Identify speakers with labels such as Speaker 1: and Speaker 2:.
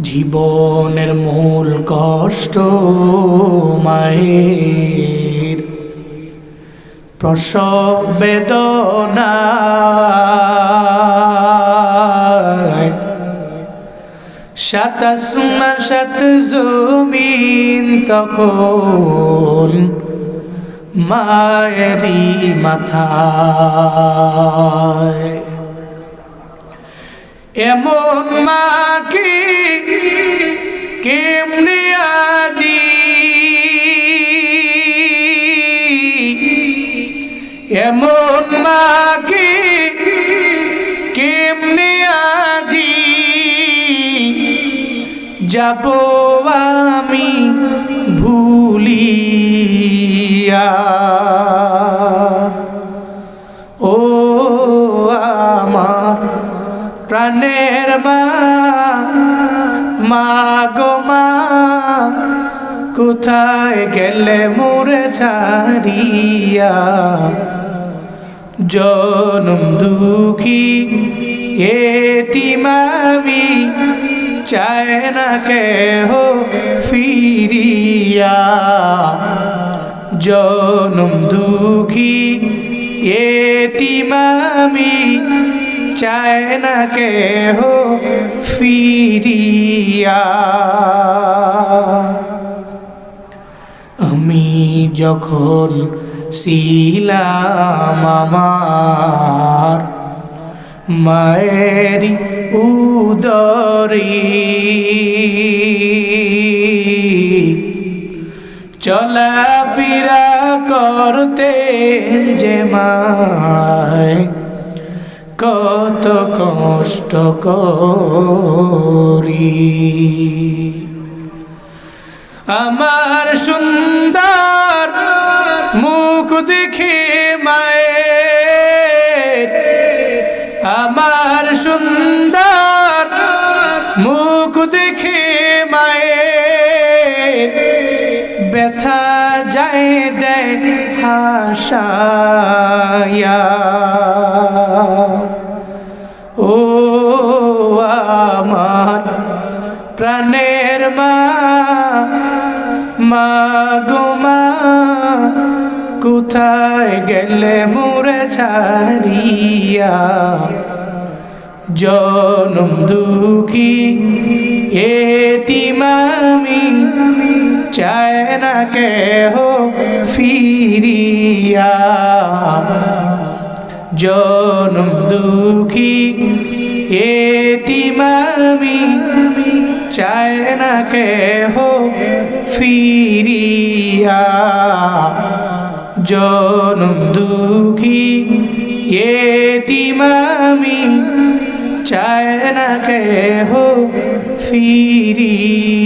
Speaker 1: জীবনের মূল কষ্ট মায়ের। প্রসব বেদনা সাতাশ সাত জমিন তখন মায়েরই মাথায়। এমন মাকে কেমনে আজি এমন মাকে কেমনে আজি যাব আমি ভুলিয়া। ও আমার প্রাণের মা। মা গো মা, কোথায় গেলে মোরে ছাড়িয়া? জনম দুঃখী এতিমামি চায় না কেহ ফিরিয়া? জনম দুঃখী এতিমামি চায় না কেহ ফিরিয়া। আমি যখন ছিলাম আমার মায়ের উদরি চলাফেরা করতে যে মায় কত কষ্ট করি। আমার সুন্দর মুখ দেখে মায়ের। আমার সুন্দর মুখ দেখে মায়ের। ব্যথা যায় দেয় হাসায়া। প্রাণের মা মা গো মা, কোথায় গেলে মোরে ছাড়িয়া? জনম দুঃখী এতিমামি চায় না কেহ ফিরিয়া? জনম দুঃখী এতিমামি চায় না কেহ ফিরিয়া। জনম দুঃখী এতিমামি চায় না কেহ ফিরিয়া।